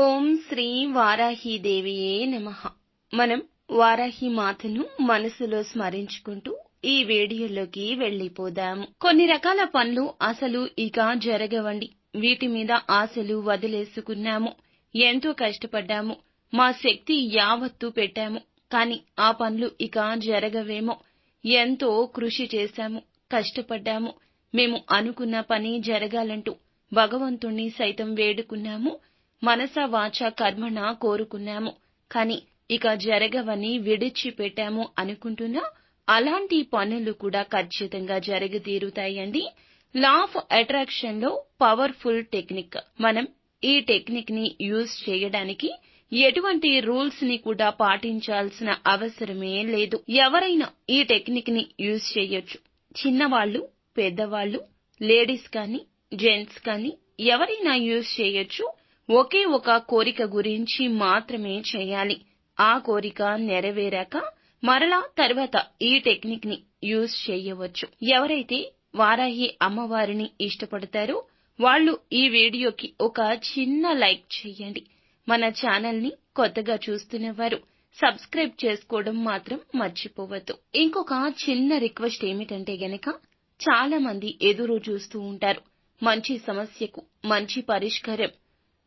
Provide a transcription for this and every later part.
ఓం శ్రీ వారాహీదేవియే నమ. మనం వారాహి మాతను మనసులో స్మరించుకుంటూ ఈ వీడియోలోకి వెళ్ళిపోదాము. కొన్ని రకాల పనులు అసలు ఇక జరగవండి. వీటి మీద ఆశలు వదిలేసుకున్నాము. ఎంతో కష్టపడ్డాము. మా శక్తి యావత్తు పెట్టాము. కాని ఆ పనులు ఇక జరగవేమో. ఎంతో కృషి చేశాము. కష్టపడ్డాము. మేము అనుకున్న పని జరగాలంటూ భగవంతుణ్ణి సైతం వేడుకున్నాము. మనస వాచ కర్మణ కోరుకున్నాము. కాని ఇక జరగవని విడిచిపెట్టాము అనుకుంటున్నా అలాంటి పనులు కూడా ఖచ్చితంగా జరగతీరుతాయండి. లా ఆఫ్ అట్రాక్షన్లో పవర్ఫుల్ టెక్నిక్ మనం ఈ టెక్నిక్ని యూజ్ చేయడానికి ఎటువంటి రూల్స్ని కూడా పాటించాల్సిన అవసరమే లేదు. ఎవరైనా ఈ టెక్నిక్ని యూజ్ చేయొచ్చు. చిన్నవాళ్ళు పెద్దవాళ్ళు లేడీస్ కానీ జెంట్స్ కానీ ఎవరైనా యూజ్ చేయొచ్చు. ఒకే ఒక కోరిక గురించి మాత్రమే చేయాలి. ఆ కోరిక నెరవేరాక మరలా తర్వాత ఈ టెక్నిక్ని యూజ్ చేయవచ్చు. ఎవరైతే వారాహి అమ్మవారిని ఇష్టపడతారో వాళ్ళు ఈ వీడియోకి ఒక చిన్న లైక్ చేయండి. మన ఛానల్ని కొత్తగా చూస్తున్నవారు సబ్స్క్రైబ్ చేసుకోవడం మాత్రం మర్చిపోవద్దు. ఇంకొక చిన్న రిక్వెస్ట్ ఏమిటంటే గనక చాలా మంది ఎదురు చూస్తూ ఉంటారు. మంచి సమస్యకు మంచి పరిష్కారం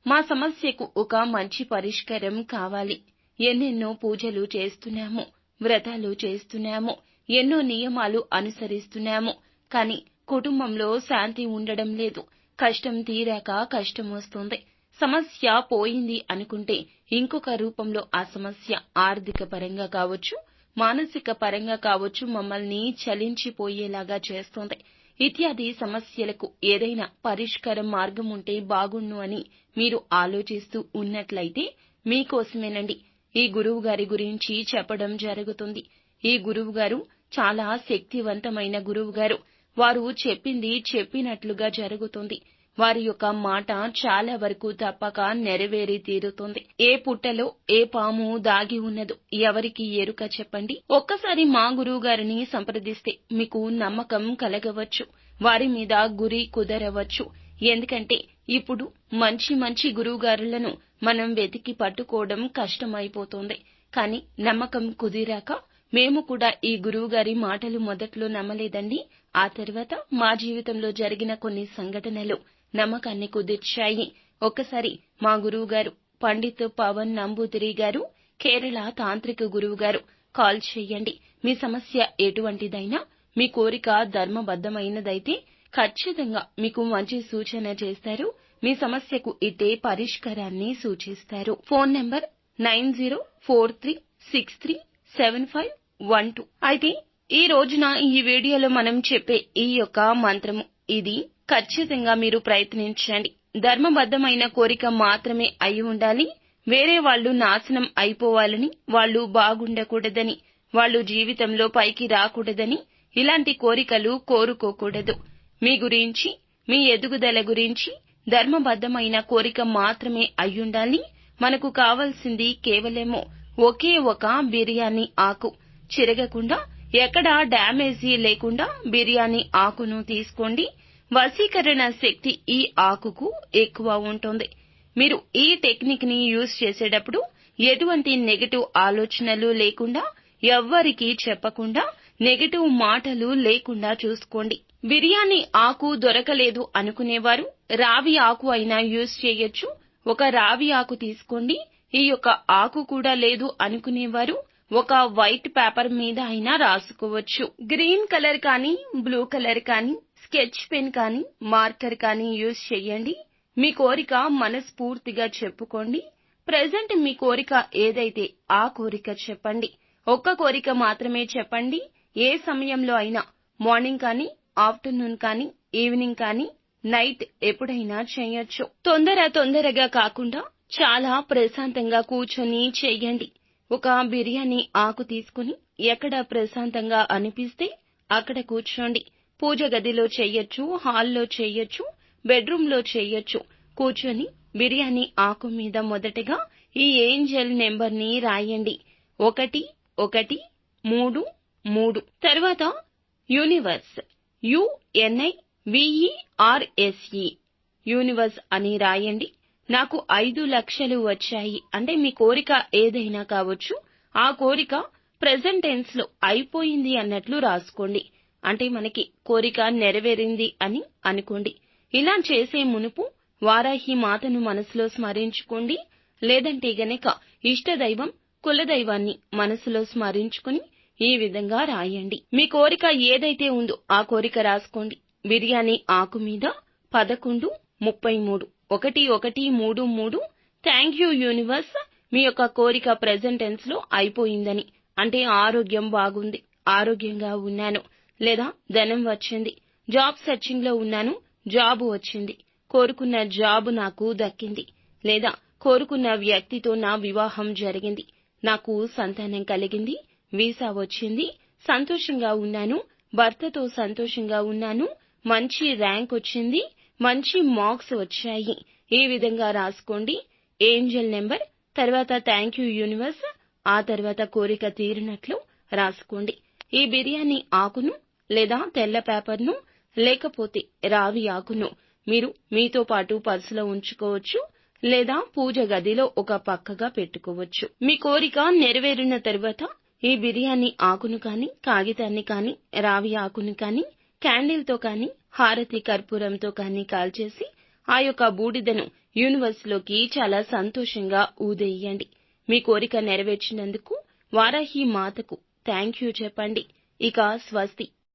మా సమస్యకు ఒక మంచి పరిష్కారం కావాలి. ఎన్నెన్నో పూజలు చేస్తున్నాము వ్రతాలు చేస్తున్నాము ఎన్నో నియమాలు అనుసరిస్తున్నాము. కాని కుటుంబంలో శాంతి ఉండడం లేదు. కష్టం తీరాక కష్టం వస్తుంది. సమస్య పోయింది అనుకుంటే ఇంకొక రూపంలో ఆ సమస్య ఆర్థిక పరంగా కావచ్చు మానసిక పరంగా కావచ్చు మమ్మల్ని చలించిపోయేలాగా చేస్తుంది. ఇత్యాది సమస్యలకు ఏదైనా పరిష్కార మార్గం ఉంటే బాగుండు అని మీరు ఆలోచిస్తూ ఉన్నట్లయితే మీకోసమేనండి. ఈ గురువు గారి గురించి చెప్పడం జరుగుతుంది. ఈ గురువు గారు చాలా శక్తివంతమైన గురువు గారు వారు చెప్పింది చెప్పినట్లుగా జరుగుతుంది. వారి యొక్క మాట చాలా వరకు తప్పక నెరవేరి తీరుతుంది. ఏ పుట్టలో ఏ పాము దాగి ఉన్నదో ఎవరికి ఎరుక చెప్పండి. ఒక్కసారి మా గురువు గారిని సంప్రదిస్తే మీకు నమ్మకం కలగవచ్చు. వారి మీద గురి కుదరవచ్చు. ఎందుకంటే ఇప్పుడు మంచి మంచి గురువుగారులను మనం వెతికి పట్టుకోవడం కష్టమైపోతుంది. కానీ నమ్మకం కుదిరాక మేము కూడా ఈ గురువుగారి మాటలు మొదట్లో నమ్మలేదండి. ఆ తర్వాత మా జీవితంలో జరిగిన కొన్ని సంఘటనలు నమ్మకాన్ని కుదిర్చాయి. ఒకసారి మా గురువుగారు పండిత్ పవన్ నంబూతిరి గారు కేరళ తాంత్రిక గురువు గారు కాల్ చేయండి. మీ సమస్య ఎటువంటిదైనా మీ కోరిక ధర్మబద్ధమైనదైతే ఖచ్చితంగా మీకు మంచి సూచన చేస్తారు. మీ సమస్యకు ఇదే పరిష్కారాన్ని సూచిస్తారు. Phone number nine zero four three six three seven five one two అయితే ఈ రోజున ఈ వీడియోలో మనం చెప్పే ఈ యొక్క మంత్రము. ఇది ఖచ్చితంగా మీరు ప్రయత్నించండి. ధర్మబద్ధమైన కోరిక మాత్రమే అయి ఉండాలి. వేరే వాళ్ళు నాశనం అయిపోవాలని వాళ్ళు బాగుండకూడదని వాళ్ళు జీవితంలో పైకి రాకూడదని ఇలాంటి కోరికలు కోరుకోకూడదు. మీ గురించి మీ ఎదుగుదల గురించి ధర్మబద్ధమైన కోరిక మాత్రమే అయ్యుండాలి మనకు కావలసింది కేవలమో ఒకే ఒక బిర్యానీ ఆకు. చిరగకుండా ఎక్కడా డ్యామేజీ లేకుండా బిర్యానీ ఆకును తీసుకోండి. వశీకరణ శక్తి ఈ ఆకుకు ఎక్కువ ఉంటుంది. మీరు ఈ టెక్నిక్ని యూజ్ చేసేటప్పుడు ఎటువంటి నెగటివ్ ఆలోచనలు లేకుండా ఎవ్వరికీ చెప్పకుండా నెగటివ్ మాటలు లేకుండా చూసుకోండి. బిర్యానీ ఆకు దొరకలేదు అనుకునేవారు రావి ఆకు అయినా యూజ్ చేయొచ్చు. ఒక రావి ఆకు తీసుకోండి. ఈ యొక్క ఆకు కూడా లేదు అనుకునేవారు ఒక వైట్ పేపర్ మీద అయినా రాసుకోవచ్చు. గ్రీన్ కలర్ కానీ బ్లూ కలర్ కానీ స్కెచ్ పెన్ కానీ మార్కర్ కానీ యూజ్ చేయండి. మీ కోరిక మనస్ఫూర్తిగా చెప్పుకోండి. ప్రెజెంట్ మీ కోరిక ఏదైతే ఆ కోరిక చెప్పండి. ఒక్క కోరిక మాత్రమే చెప్పండి. ఏ సమయంలో అయినా మార్నింగ్ కానీ ఆఫ్టర్నూన్ కానీ ఈవినింగ్ కానీ నైట్ ఎప్పుడైనా చేయొచ్చు. తొందర తొందరగా కాకుండా చాలా ప్రశాంతంగా కూర్చొని చేయండి. ఒక బిర్యానీ ఆకు తీసుకుని ఎక్కడ ప్రశాంతంగా అనిపిస్తే అక్కడ కూర్చోండి. పూజ గదిలో చెయ్యొచ్చు హాల్లో చెయ్యొచ్చు బెడ్రూమ్లో చెయ్యొచ్చు కూర్చొని బిర్యానీ ఆకు మీద మొదటగా ఈ ఏంజల్ నెంబర్ని రాయండి. ఒకటి ఒకటి మూడు మూడు. తర్వాత యూనివర్స్ యుఎన్ఐ విఈఆర్ఎస్ఈ యూనివర్స్ అని రాయండి. నాకు ఐదు లక్షలు వచ్చాయి. అంటే మీ కోరిక ఏదైనా కావచ్చు. ఆ కోరిక ప్రెజెంట్ టెన్స్లో అయిపోయింది అన్నట్లు రాసుకోండి. అంటే మనకి కోరిక నెరవేరింది అని అనుకోండి. ఇలా చేసే మునుపు వారాహి మాతను మనసులో స్మరించుకోండి. లేదంటే గనక ఇష్టదైవం కులదైవాన్ని మనసులో స్మరించుకుని ఈ విధంగా రాయండి. మీ కోరిక ఏదైతే ఉందో ఆ కోరిక రాసుకోండి. బిర్యానీ ఆకు మీద పదకొండు ముప్పై మూడు. ఒకటి ఒకటి మూడు మూడు థ్యాంక్ యూ యూనివర్స్ మీ యొక్క కోరిక ప్రెజెంట్ టెన్స్లో అయిపోయిందని. అంటే ఆరోగ్యం బాగుంది. ఆరోగ్యంగా ఉన్నాను. లేదా ధనం వచ్చింది. జాబ్ సెర్చింగ్లో ఉన్నాను. జాబ్ వచ్చింది. కోరుకున్న జాబ్ నాకు దక్కింది. లేదా కోరుకున్న వ్యక్తితో నా వివాహం జరిగింది. నాకు సంతానం కలిగింది. వీసా వచ్చింది. సంతోషంగా ఉన్నాను. భర్తతో సంతోషంగా ఉన్నాను. మంచి ర్యాంక్ వచ్చింది. మంచి మార్క్స్ వచ్చాయి. ఈ విధంగా రాసుకోండి. ఏంజల్ నెంబర్ తర్వాత థ్యాంక్ యూ యూనివర్స్ ఆ తర్వాత కోరిక తీరినట్లు రాసుకోండి. ఈ బిర్యానీ ఆకును లేదా తెల్ల పేపర్ను లేకపోతే రావి ఆకును మీరు మీతో పాటు పర్సులో ఉంచుకోవచ్చు లేదా పూజ గదిలో ఒక పక్కగా పెట్టుకోవచ్చు. మీ కోరిక నెరవేరిన తర్వాత ఈ బిర్యానీ ఆకును కాని కాగితాన్ని కాని రావి ఆకును కాని క్యాండిల్తో కానీ కాని హారతి కర్పూరంతో కాని కాల్చేసి ఆ యొక్క బూడిదను యూనివర్స్లోకి చాలా సంతోషంగా ఊదేయండి. మీ కోరిక నెరవేర్చినందుకు వారాహి మాతకు థ్యాంక్ యూ చెప్పండి. ఇక స్వస్తి.